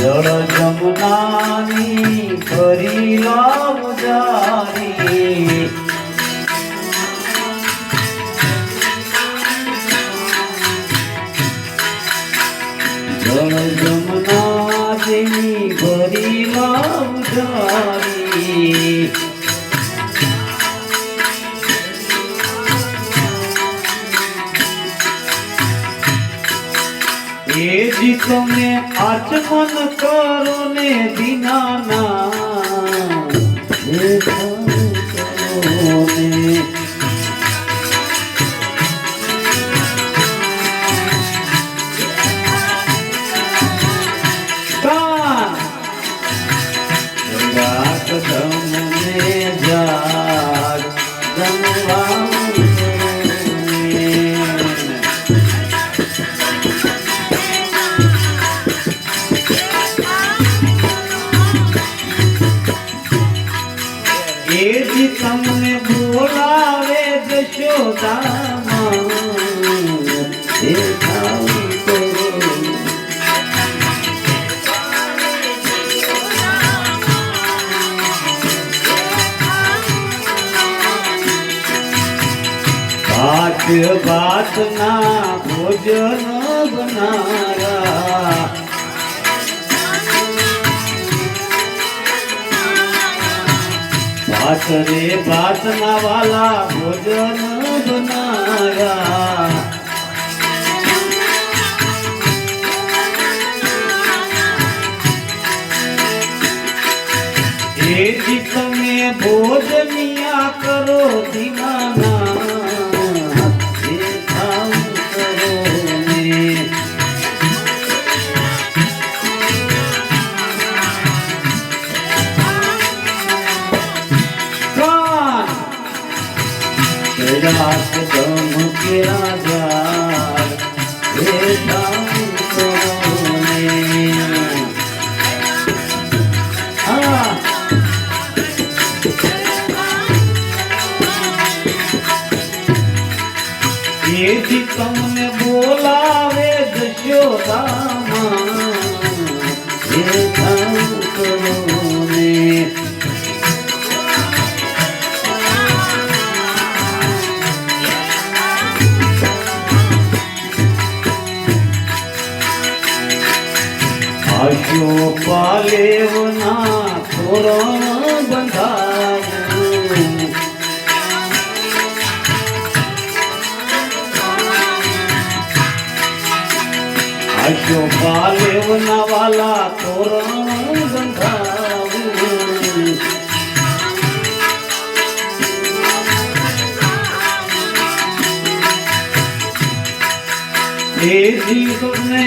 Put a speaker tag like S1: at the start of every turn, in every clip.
S1: જળ જમનાની ફરી લાવ જારી એ જી તમે આચમન કરો ને દિનાના फिर बात ना भोजन बनाया। बात रे, बात ना वाला भोजन बनाया। में भोजनिया करो दीवाना। પાલેવના તોરણ બંધાવું. આશો પાલેવના વાલા તોરણ બંધાવું. એ જીવને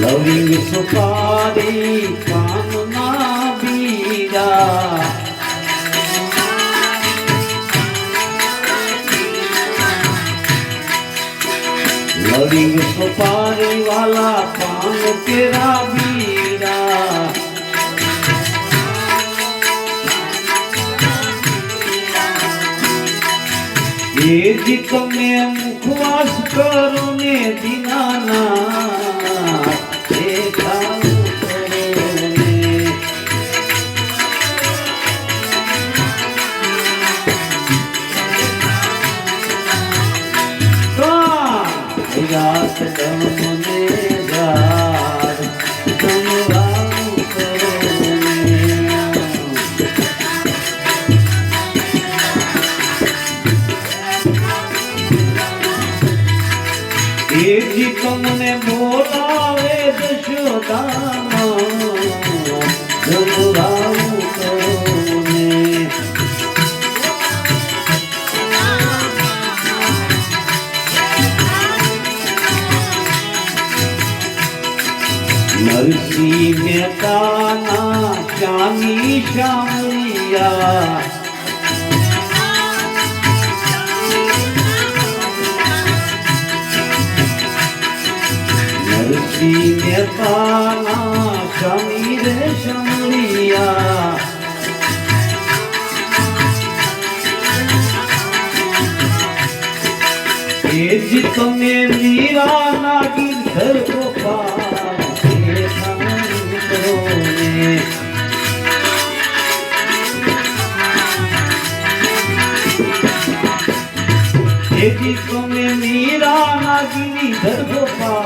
S1: લવિંગ સુપારી કામના બીડા લવિંગ સુપારી વાલા પાન તેરા બીડા એ જી તમે મુખવાસ કરો ને દીનાના. રાત તમને બોલાવે દશોદામાં મહેતાના ચાની શામળિયા નરસિંહ મહેતાના સ્વામી રે શામળિયા એ જ તમે મીરાના ગીરધર જ તમે મીરાના ગીરધર ગોપાલ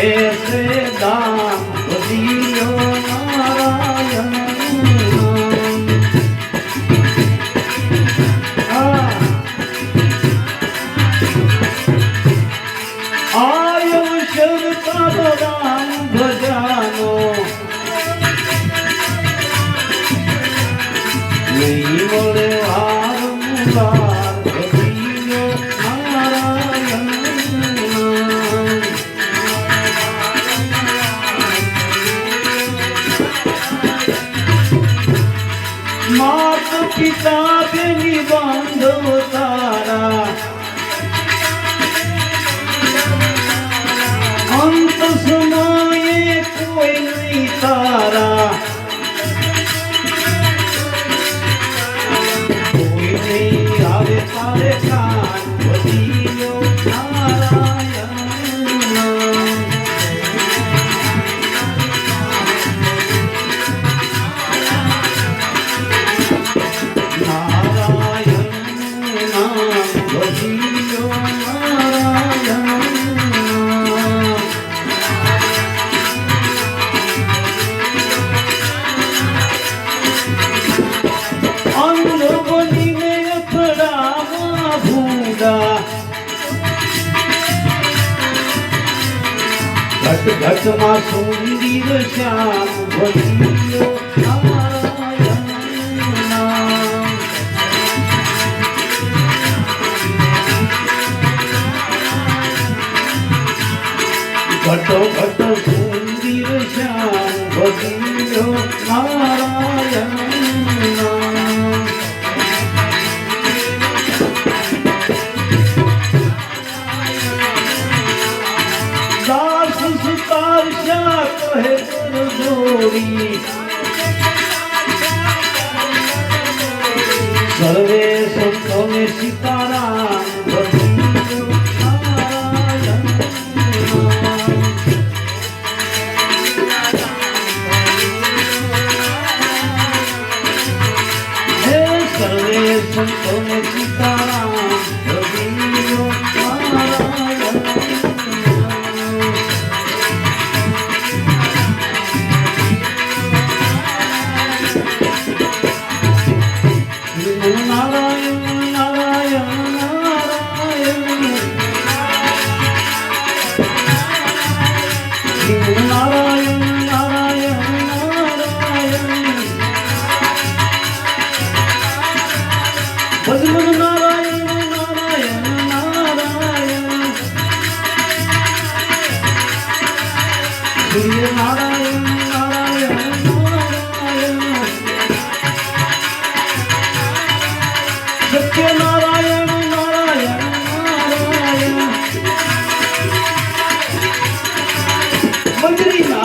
S1: કોટીનો બેસે মাত পিতা বেনি বান্ধব তারা। অন্ত ઘટ ઘટમાં સુંદર શ્યામ ભજ્યો ઘટો ઘટો સુંદર શ્યામ ભજ્યો નારાયણ. સર્વે સંતોને સીતારામ. સર્વે સંતોને Hoy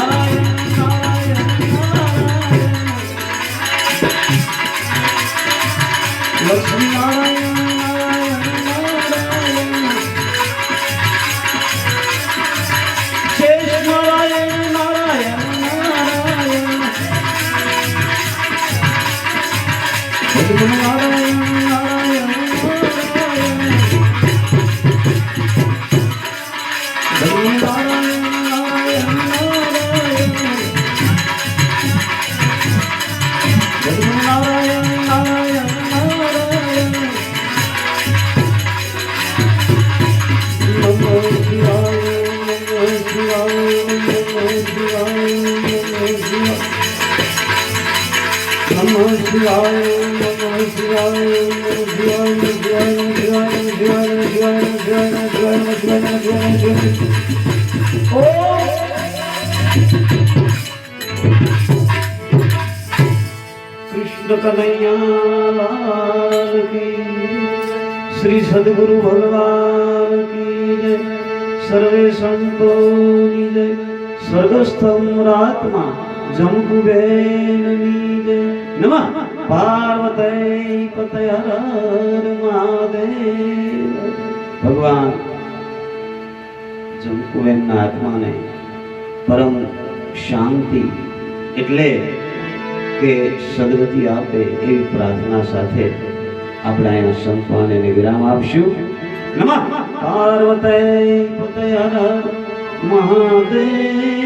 S1: કનૈયા શ્રી સદગુરુ ભગવાન કી જય સર્વે સંતોની જય સ્વર્ગસ્થ અમરાત્મા જંબુબેનની જય નમઃ પાર્વતય પતય હર મહાદેવ ભગવાન જંબુબેનના આત્માને પરમ શાંતિ એટલે કે સદગતિ આપે એવી પ્રાર્થના સાથે આપણે અહીંયા સંતવાને વિરામ આપશું. નમઃ. પાર્વતે પતય મહાદેવ.